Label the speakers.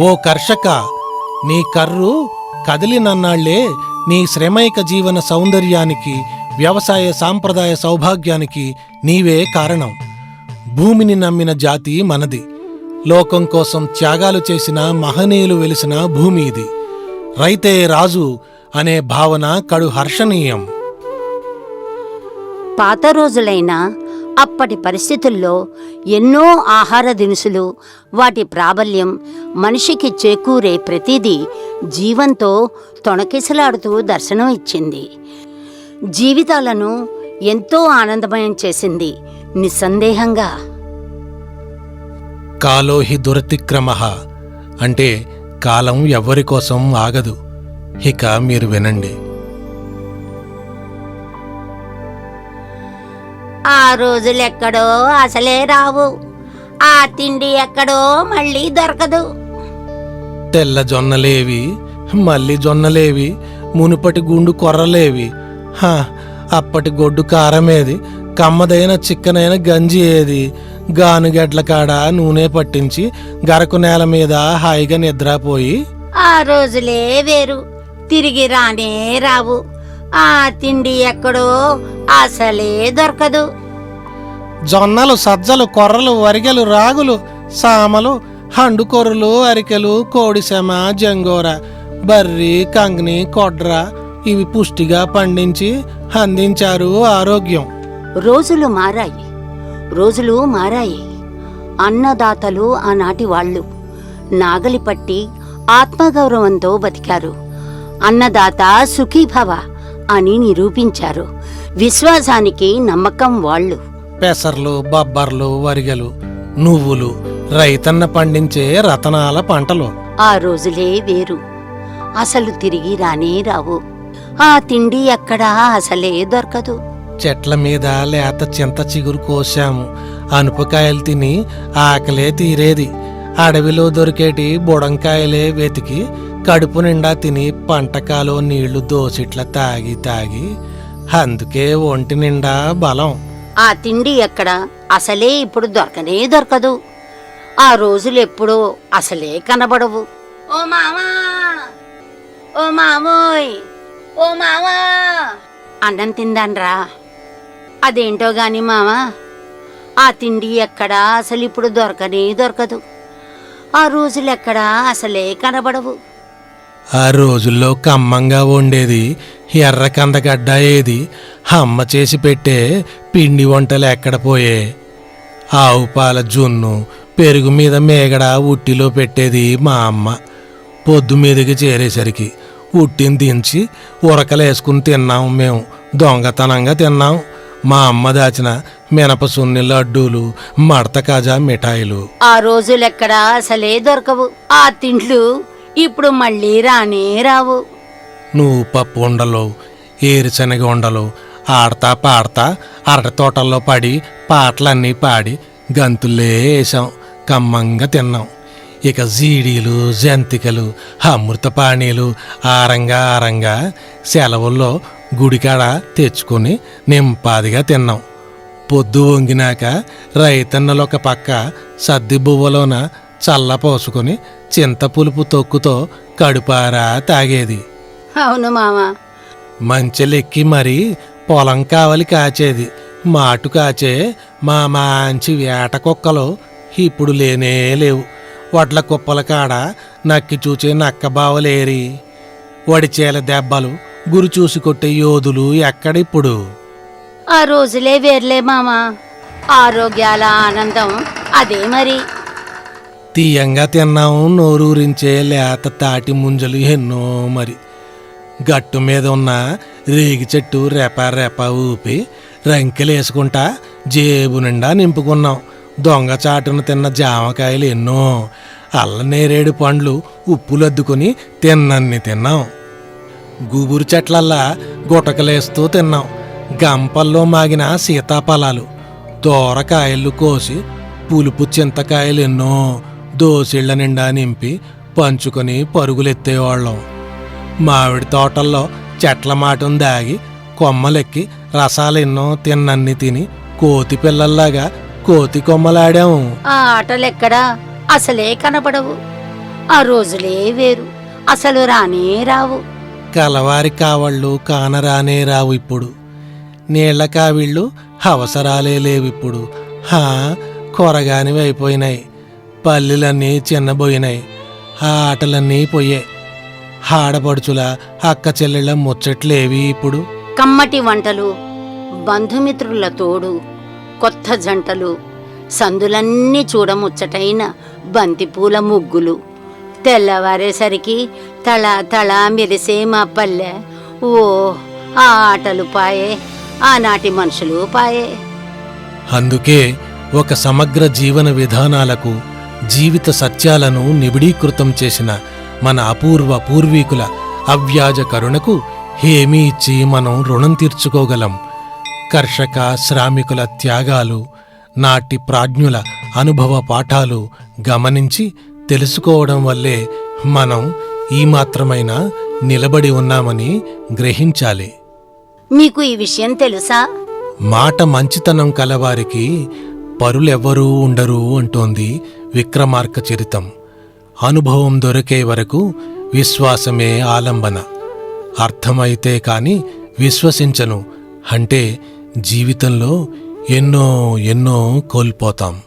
Speaker 1: ఓ కర్షక నీ కర్రు కదిలినన్నాళ్ళే నీ శ్రమైక జీవన సౌందర్యానికి వ్యవసాయ సాంప్రదాయ సౌభాగ్యానికి నీవే కారణం. భూమిని నమ్మిన జాతి మనది. లోకం కోసం త్యాగాలు చేసిన మహనీయులు వెలిసిన భూమి ఇది. రైతే రాజు అనే భావన కడు హర్షణీయం.
Speaker 2: పాత రోజులైనా అప్పటి పరిస్థితుల్లో ఎన్నో ఆహార దినుసులు వాటి ప్రాబల్యం మనిషికి చేకూరే ప్రతిదీ జీవంతో తొణకిసలాడుతూ దర్శనం ఇచ్చింది. జీవితాలను ఎంతో ఆనందమయం చేసింది నిస్సందేహంగా.
Speaker 1: కాలోహి దురతిక్రమ అంటే కాలం ఎవ్వరి కోసం ఆగదు. ఇక మీరు వినండి.
Speaker 2: ఆ రోజులెక్కడో అసలే రావు. ఆ తిండి ఎక్కడో మళ్ళీ దొరకదు.
Speaker 1: తెల్ల జొన్నలేవి మల్లి జొన్నలేవి మునుపటి గుండు కొర్రలేవి. హా అప్పటి గొడ్డు కారమేది కమ్మదైన చిక్కనైన గంజి ఏది? గానుగెడ్ల కాడ నూనె పట్టించి గరకు నేల మీద హాయిగా నిద్రపోయి?
Speaker 2: ఆ రోజులే వేరు. తిరిగి రానే రావు. ఆ తిండి ఎక్కడో అసలే దొరకదు.
Speaker 1: జొన్నలు సజ్జలు కొర్రలు వరిగెలు రాగులు సామలు హండుకొర్రలు అరికెలు కోడిసెమ జంగోర బర్రి కంగ్ని కొడ్ర ఇవి పుష్టిగా పండించి అందించారు ఆరోగ్యం.
Speaker 2: రోజులు మారాయి. రోజులు మారాయి. అన్నదాతలు ఆనాటి వాళ్ళు నాగలి పట్టి ఆత్మగౌరవంతో బతికారు. అన్నదాత సుఖీభవ అని నిరూపించారు. విశ్వాసానికి నమ్మకం వాళ్ళు.
Speaker 1: పెసర్లు బబ్బర్లు వరిగెలు నువ్వులు రైతన్న పండించే రతనాల పంటలు.
Speaker 2: ఆ రోజులే వేరు. అసలు తిరిగి రానే రావు. ఆ తిండి ఎక్కడా అసలే దొరకదు.
Speaker 1: చెట్ల మీద లేత చింత చిగురు కోసాము అనుపకాయలు తిని ఆకలే తీరేది. అడవిలో దొరికేటి బుడంకాయలే వెతికి కడుపు నిండా తిని పంటకాలో నీళ్ళు దోసిట్ల తాగి తాగి అందుకే ఒంటి నిండా బలం.
Speaker 2: ఆ తిండి ఎక్కడ? అసలే ఇప్పుడు దొరకనే దొరకదు. ఆ రోజులు ఎప్పుడో అసలే కనబడవు. ఓ మామా! ఓ మామోయ్! ఓ మామా! అన్నం తిందాన్రా. అదేంటో గాని మామా ఆ తిండి ఎక్కడా? అసలు ఇప్పుడు దొరకనే దొరకదు. ఆ రోజులు ఎక్కడా? అసలే కనబడవు.
Speaker 1: ఆ రోజుల్లో కమ్మంగా వండేది ఎర్ర కందగడ్డ ఏది అమ్మ చేసి పెట్టే పిండి వంటలు ఎక్కడ పోయే? ఆవు పాల జున్ను పెరుగు మీద మేగడ ఉట్టిలో పెట్టేది మా అమ్మ. పొద్దు మీదకి చేరేసరికి ఉట్టిని దించి ఉరకలేసుకుని తిన్నాం మేము. దొంగతనంగా తిన్నాం. మా అమ్మ దాచిన మినప సున్ని లడ్డూలు మడత కాజా మిఠాయిలు.
Speaker 2: ఆ రోజులెక్కడా అసలే దొరకవు. ఆ తిండ్లు ఇప్పుడు మళ్ళీ రానే రావు.
Speaker 1: నువ్వు పప్పు ఉండలు ఏరుశనగ ఉండలు ఆడతా పాడతా అరటి తోటల్లో పడి పాటలన్నీ పాడి గంతులే వేసాం కమ్మంగా తిన్నాం. ఇక జీడీలు జంతికలు అమృతపానీలు ఆరంగా ఆరంగా సెలవుల్లో గుడికాడ తెచ్చుకొని నింపాదిగా తిన్నాం. పొద్దు వంగినాక రైతన్నలు ఒక పక్క సద్ది బువ్వలోన చల్ల పోసుకొని చింత పులుపు తొక్కుతో కడుపారా తాగేది.
Speaker 2: అవును మామా.
Speaker 1: మంచెలెక్కి మరి పొలం కావలి కాచేది. మాటు కాచే మా మంచి వేట కుక్కలు ఇప్పుడు లేనే లేవు. వడ్ల కుప్పల కాడ నక్కి చూచే నక్క బావలేరి. వడిచేల దెబ్బలు గురి చూసి కొట్టే యోధులు ఎక్కడిప్పుడు?
Speaker 2: ఆ రోజులే వేర్లే మామా. ఆరోగ్యాల ఆనందం అదే మరి.
Speaker 1: తీయంగా తిన్నాం నోరూరించే లేత తాటి ముంజలు ఎన్నో మరి. గట్టు మీద ఉన్న రేగి చెట్టు రెప రెప ఊపి రంకెలేసుకుంటా జేబు నిండా నింపుకున్నాం దొంగ చాటును తిన్న జామకాయలు ఎన్నో. అల్లనేరేడు పండ్లు ఉప్పులద్దుకొని తిన్నన్ని తిన్నాం గుబురు చెట్లల్లా గుటకలేస్తూ తిన్నాం గంపల్లో మాగిన సీతాఫలాలు దోరకాయలు కోసి పులుపు చింతకాయలు ఎన్నో దోసిళ్ళ నిండా నింపి పంచుకొని పరుగులెత్తేవాళ్ళం. మామిడి తోటల్లో చెట్ల మాటను దాగి కొమ్మలెక్కి రసాలెన్నో తిన్నన్ని తిని కోతి పిల్లల్లాగా కోతి కొమ్మలాడాము
Speaker 2: ఆ ఆటలెక్కడా? అసలే కనబడవు. ఆ రోజులే వేరు. అసలు రానే రావు.
Speaker 1: కలవారి కావళ్ళు కానరానే రావు ఇప్పుడు. నీళ్ళ కావిళ్ళు అవసరాలే లేవిప్పుడు. హా కొరగానివి అయిపోయినాయి పల్లెలన్నీ చిన్నబోయినాయి ఆ ఆటలన్నీ పోయే. ఆడపడుచుల అక్క చెల్లెళ్ళ ముచ్చట్లేవి ఇప్పుడు?
Speaker 2: కమ్మటి వంటలు బంధుమిత్రుల తోడు కొత్త జంటలు సందులన్నీ చూడముచ్చటైన బంతిపూల ముగ్గులు. తెల్లవారేసరికి తళ తళ మెరిసే మా పల్లె. ఓ ఆ ఆటలు పాయే ఆనాటి మనుషులు పాయే.
Speaker 1: అందుకే ఒక సమగ్ర జీవన విధానాలకు జీవిత సత్యాలను నిబిడీకృతం చేసిన మన అపూర్వ పూర్వీకుల అవ్యాజ కరుణకు ఏమీ ఇచ్చి మనం రుణం తీర్చుకోగలం. కర్షక శ్రామికుల త్యాగాలు నాటి ప్రాజ్ఞుల అనుభవ పాఠాలు గమనించి తెలుసుకోవడం వల్లే మనం ఈ మాత్రమైనా నిలబడి ఉన్నామని గ్రహించాలి.
Speaker 2: మీకు ఈ విషయం తెలుసా?
Speaker 1: మాట మంచితనం కలవారికి పరులెవ్వరూ ఉండరు అంటోంది విక్రమార్క చరితం. అనుభవం దొరికే వరకు విశ్వాసమే ఆలంబన. అర్థమైతే కాని విశ్వసించను. అంటే జీవితంలో ఎన్నో ఎన్నో కోల్పోతాం.